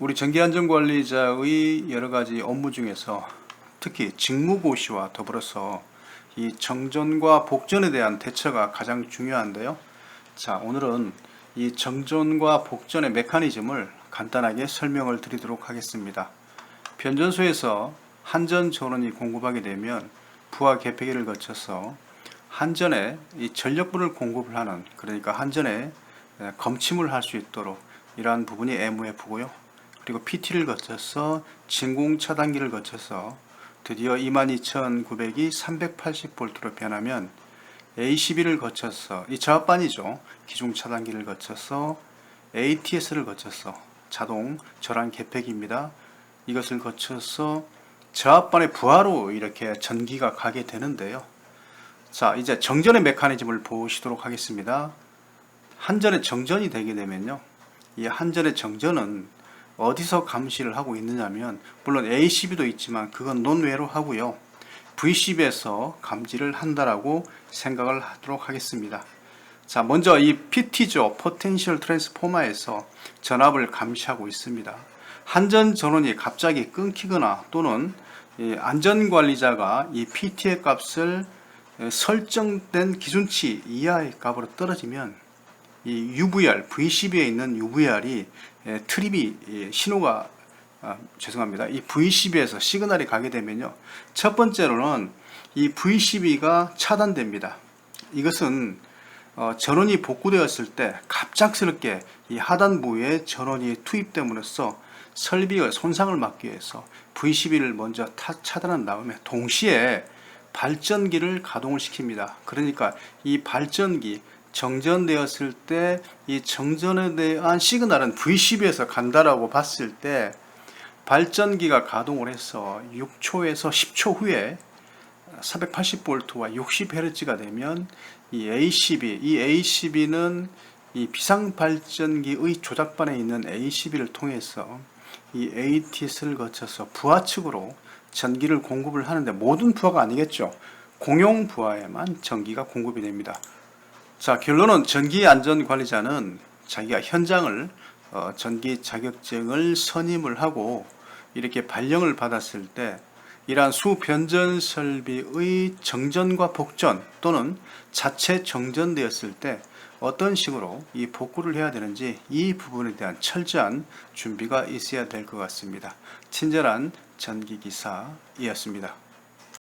우리 전기안전관리자의 여러 가지 업무 중에서 특히 직무고시와 더불어서 이 정전과 복전에 대한 대처가 가장 중요한데요. 자, 오늘은 이 정전과 복전의 메커니즘을 간단하게 설명을 드리도록 하겠습니다. 변전소에서 한전 전원이 공급하게 되면 부하 개폐기를 거쳐서 한전에 이 전력분을 공급을 하는 그러니까 한전에 에, 검침을 할 수 있도록 이러한 부분이 MOF고요. 그리고 PT를 거쳐서 진공 차단기를 거쳐서 드디어 22,900이 380볼트로 변하면 ACB를 거쳐서 이 저압반이죠. 기중 차단기를 거쳐서 ATS를 거쳐서 자동 절한 개폐기입니다. 이것을 거쳐서 저압반의 부하로 이렇게 전기가 가게 되는데요. 자, 이제 정전의 메커니즘을 보시도록 하겠습니다. 한전의 정전이 되게 되면요. 이 한전의 정전은 어디서 감시를 하고 있느냐면 물론 ACB도 있지만 그건 논외로 하고요. VCB에서 감지를 한다라고 생각을 하도록 하겠습니다. 자, 먼저 이 PT죠. 포텐셜 트랜스포머에서 전압을 감시하고 있습니다. 한전 전원이 갑자기 끊기거나 또는 이 안전관리자가 이 PT의 값을 설정된 기준치 이하의 값으로 떨어지면 이 UVR, VCB에 있는 UVR이 예, 트립이 예, 신호가 아, 죄송합니다. 이 VCB에서 시그널이 가게 되면요. 첫 번째로는 이 VCB가 차단됩니다. 이것은 어, 전원이 복구되었을 때 갑작스럽게 이 하단 부위에 전원이 투입됨으로써 설비의 손상을 막기 위해서 VCB를 먼저 타, 차단한 다음에 동시에 발전기를 가동을 시킵니다. 그러니까 이 발전기 정전되었을 때 이 정전에 대한 시그널은 VCB에서 간다라고 봤을 때 발전기가 가동을 해서 6초에서 10초 후에 480볼트와 60Hz가 되면 이 ACB, 이 ACB는 이 비상 발전기의 조작반에 있는 ACB를 통해서 이 ATS를 거쳐서 부하 측으로 전기를 공급을 하는데 모든 부하가 아니겠죠. 공용 부하에만 전기가 공급이 됩니다. 자, 결론은 전기 안전 관리자는 자기가 현장을 어, 전기 자격증을 선임을 하고 이렇게 발령을 받았을 때 이러한 수변전 설비의 정전과 복전 또는 자체 정전되었을 때 어떤 식으로 이 복구를 해야 되는지 이 부분에 대한 철저한 준비가 있어야 될 것 같습니다. 친절한 전기기사이었습니다.